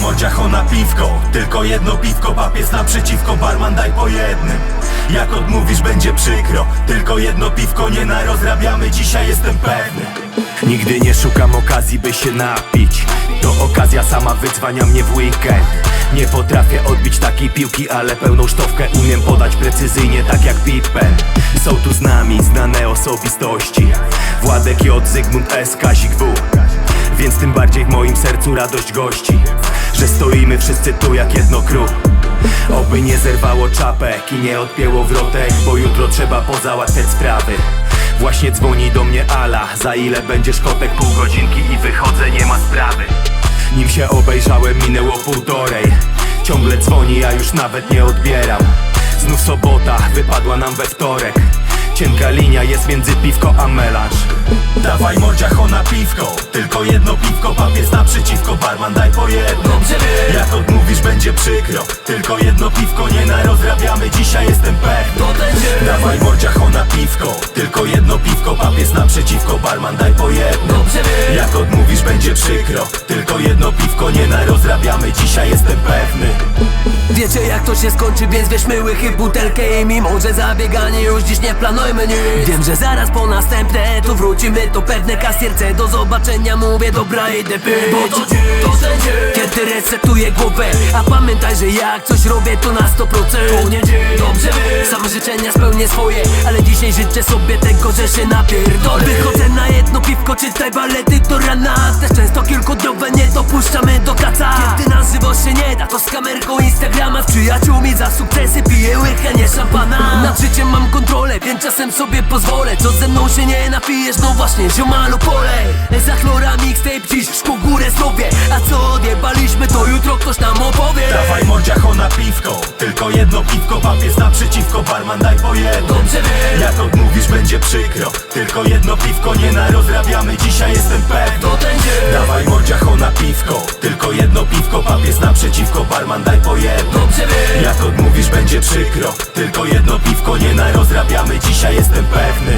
mordziach ona piwko. Tylko jedno piwko, papies naprzeciwko Barman daj po jednym. Jak odmówisz będzie przykro. Tylko jedno piwko, nie narozrabiamy Dzisiaj jestem pewny. Nigdy nie szukam okazji, by się napić. To okazja sama wyzwania mnie w weekend. Nie potrafię odbić takiej piłki, ale pełną sztowkę umiem podać precyzyjnie, tak jak Pippen. Są tu z nami znane osobistości. Władek J, Zygmunt S, Kazik W. Więc tym bardziej w moim sercu radość gości Że stoimy wszyscy tu jak jedno crew Oby nie zerwało czapek i nie odpięło wrotek Bo jutro trzeba pozałatwiać sprawy. Właśnie dzwoni do mnie Ala Za ile będziesz kotek? Pół godzinki i wychodzę, nie ma sprawy. Nim się obejrzałem minęło półtorej. Ciągle dzwoni, a już nawet nie odbieram. Znów sobota, wypadła nam we wtorek. Cienka linia jest między piwko a melanż Mordziach ona piwko. Tylko jedno piwko, papies naprzeciwko Barman daj po jedno. Jak odmówisz będzie przykro. Tylko jedno piwko, nie narozrabiamy. Dzisiaj jestem pewny. Dawaj mordziach ona piwko. Tylko jedno piwko, papies naprzeciwko Barman daj po jedno. Jak odmówisz będzie przykro. Tylko jedno piwko, nie narozrabiamy. Dzisiaj Wiecie jak to się skończy, więc weźmy łychy butelkę I mimo, że zabieganie już dziś nie planujmy nic. Wiem, że zaraz po następne tu wrócimy To pewne kasierce, do zobaczenia mówię Dobra, idę pić Bo to dziś, to ten dzień Kiedy resetuję głowę A pamiętaj, że jak coś robię to na 100% To nie dzień Dobrze Same życzenia spełnię swoje Ale dzisiaj życzę sobie tego, że się napierdolę. Wychodzę na jedno piwko, czytaj balety do rana. Też często kilkudniowe nie dopuszczamy do kaca Kiedy na żywo się nie da, to z kamerką Instagrama Z przyjaciółmi za sukcesy piję łychę, nie szampana. Nad życiem mam kontrolę, więc czasem sobie pozwolę. Co ze mną się nie napijesz, no właśnie ziomalu pole. Za chlora mixtape dziś szkół górę sobie A co odjebaliśmy, to jutro ktoś nam opowie. Dawaj mordziach ona piwko. Tylko jedno piwko, papies naprzeciwko Barman daj po jedno. Dobrze wiesz. Jak odmówisz będzie przykro. Tylko jedno piwko, nie narozrabiamy Dzisiaj jestem pewny Jedno Dobrze wiesz. Jak odmówisz będzie przykro. Tylko jedno piwko, nie narozrabiamy. Dzisiaj jestem pewny